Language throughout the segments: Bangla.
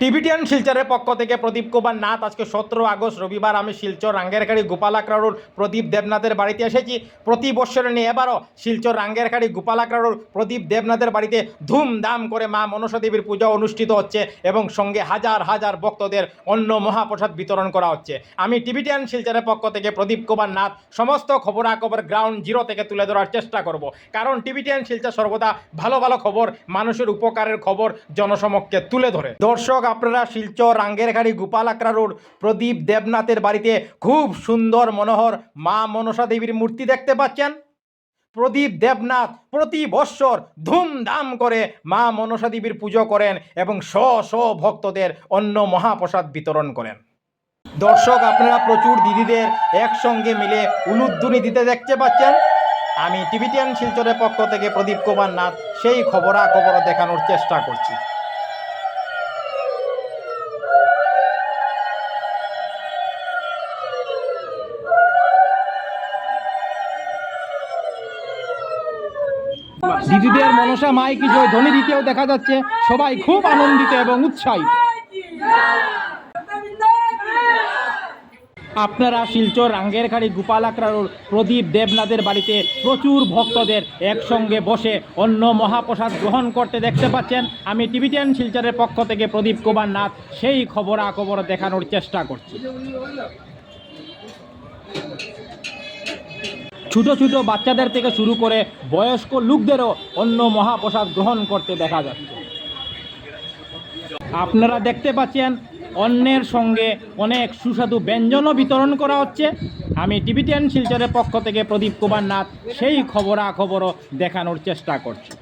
টিবিটিয়ান শিলচরের পক্ষ থেকে প্রদীপ কুমার নাথ, আজকে সতেরো আগস্ট, রবিবার আমি শিলচর রাঙ্গেরখাড়ি গোপালাকড়াড়ুর প্রদীপ দেবনাথের বাড়িতে এসেছি। প্রতি বছরে নিয়ে এবারও শিলচর রাঙ্গেরখাড়ি গোপালাকড়াড়ুর প্রদীপ দেবনাথের বাড়িতে ধুমধাম করে মা মনসা দেবীর পূজা অনুষ্ঠিত হচ্ছে এবং সঙ্গে হাজার হাজার ভক্তদের অন্য মহাপ্রসাদ বিতরণ করা হচ্ছে। আমি টিবিটিয়ান শিলচরের পক্ষ থেকে প্রদীপ কুমার নাথ সমস্ত খবরাখবর গ্রাউন্ড জিরো থেকে তুলে ধরার চেষ্টা করব। কারণ টিবিটিয়ান শিলচর সর্বদা ভালো ভালো খবর, মানুষের উপকারের খবর জনসমক্ষে তুলে ধরে। দর্শক আপনারা শিলচর রাঙ্গেরঘাড়ি গোপাল আকরা রোড, প্রদীপ দেবনাথের বাড়িতে খুব সুন্দর মনোহর মা মনসা দেবীর মূর্তি দেখতে পাচ্ছেন। প্রদীপ দেবনাথ প্রতি বৎসর ধুমধাম করে মা মনসা দেবীর পুজো করেন এবং শ শ ভক্তদের অন্য মহাপ্রসাদ বিতরণ করেন। দর্শক, আপনারা প্রচুর দিদিদের একসঙ্গে মিলে উলুধ্বনি দিতে দেখতে পাচ্ছেন। আমি টিভিটিয়ান শিলচরের পক্ষ থেকে প্রদীপ কুমার নাথ সেই খবরাখবর দেখানোর চেষ্টা করছি। দিদিদের মনসা মাই কি জয়? ধ্বনি দিতেও দেখা যাচ্ছে। সবাই খুব আনন্দিত এবং উৎসাহিত। আপনারা শিলচর রাঙ্গেরখাড়ি গোপালাকড়া রোড, প্রদীপ দেবনাথের বাড়িতে প্রচুর ভক্তদের একসঙ্গে বসে অন্য মহাপ্রসাদ গ্রহণ করতে দেখতে পাচ্ছেন। আমি টিভিটিয়ান শিলচরের পক্ষ থেকে প্রদীপ কুমার নাথ, সেই খবরাখবর দেখানোর চেষ্টা করছি। ছোট ছোট বাচ্চাদের থেকে শুরু করে বয়স্ক লোকদেরও অন্য মহাপ্রসাদ গ্রহণ করতে দেখা যাচ্ছে। আপনারা দেখতে পাচ্ছেন অন্যের সঙ্গে অনেক সুস্বাদু ব্যঞ্জনও বিতরণ করা হচ্ছে। আমি টিভিটিয়ান শিলচরের পক্ষ থেকে প্রদীপ কুমার নাথ, সেই খবরাখবরও দেখানোর চেষ্টা করছি।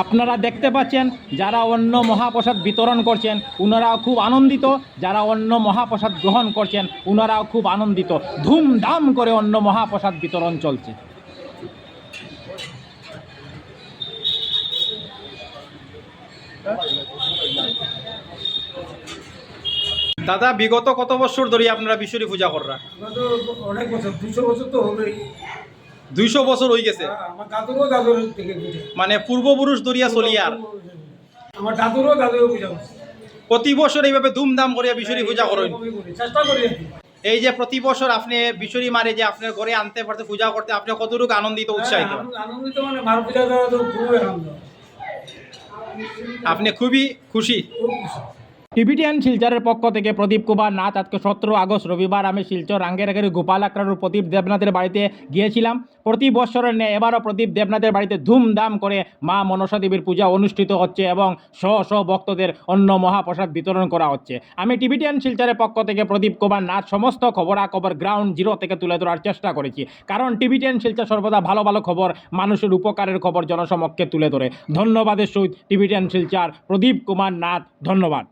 আপনারা দেখতে পাচ্ছেন যারা অন্য মহাপ্রসাদ বিতরণ করছেন ওনারাও খুব আনন্দিত। যারা অন্য মহাপ্রসাদ গ্রহণ করছেন ওনারাও খুব আনন্দিত। ধুমধাম করে অন্য মহাপ্রসাদ বিতরণ চলছে। দাদা বিগত কত বছর ধরে আপনারা বিশ্বরী পূজা করা আমরা তো অনেক বছর দুশো বছর তো হবেই। দুইশো বছর হয়ে গেছে। বুঝে। মানে পূর্বপুরুষ দরিয়া চলিয়ার। আমার দাদুরও দাদুরও পূজা প্রতি বছর এইভাবে ধুমধাম করে বিশ্বরী পূজা করেন। চেষ্টা করি এই যে প্রতি বছর আপনি বিশ্বরী মারে যে আপনার ঘরে আনতে পারতে পূজা করতে আপনি কতটুকু আনন্দিত উৎসাহিত? হ্যাঁ, আনন্দিত মানে মার পূজা দেওয়া তো খুবই আনন্দ। আপনি খুবই খুশি। টিভিটিয়ান শিলচরের পক্ষ থেকে প্রদীপ কুমার নাথ, আজকে সতেরো আগস্ট, রবিবার আমি শিলচর রাঙ্গেরাগের গোপাল আকরার প্রদীপ দেবনাথের বাড়িতে গিয়েছিলাম। প্রতি বছরের ন্যায় এবারও প্রদীপ দেবনাথের বাড়িতে ধুমধাম করে মা মনসা দেবীর পূজা অনুষ্ঠিত হচ্ছে এবং শ শ ভক্তদের অন্য মহাপ্রসাদ বিতরণ করা হচ্ছে। আমি টিভিটিয়ান শিলচরের পক্ষ থেকে প্রদীপ কুমার নাথ সমস্ত খবরাখবর গ্রাউন্ড জিরো থেকে তুলে ধরার চেষ্টা করেছি। কারণ টিভিটিয়ান শিলচর সর্বদা ভালো ভালো খবর, মানুষের উপকারের খবর জনসমক্ষে তুলে ধরে। ধন্যবাদের সহিত টিভিটিয়ান শিলচর প্রদীপ কুমার নাথ, ধন্যবাদ।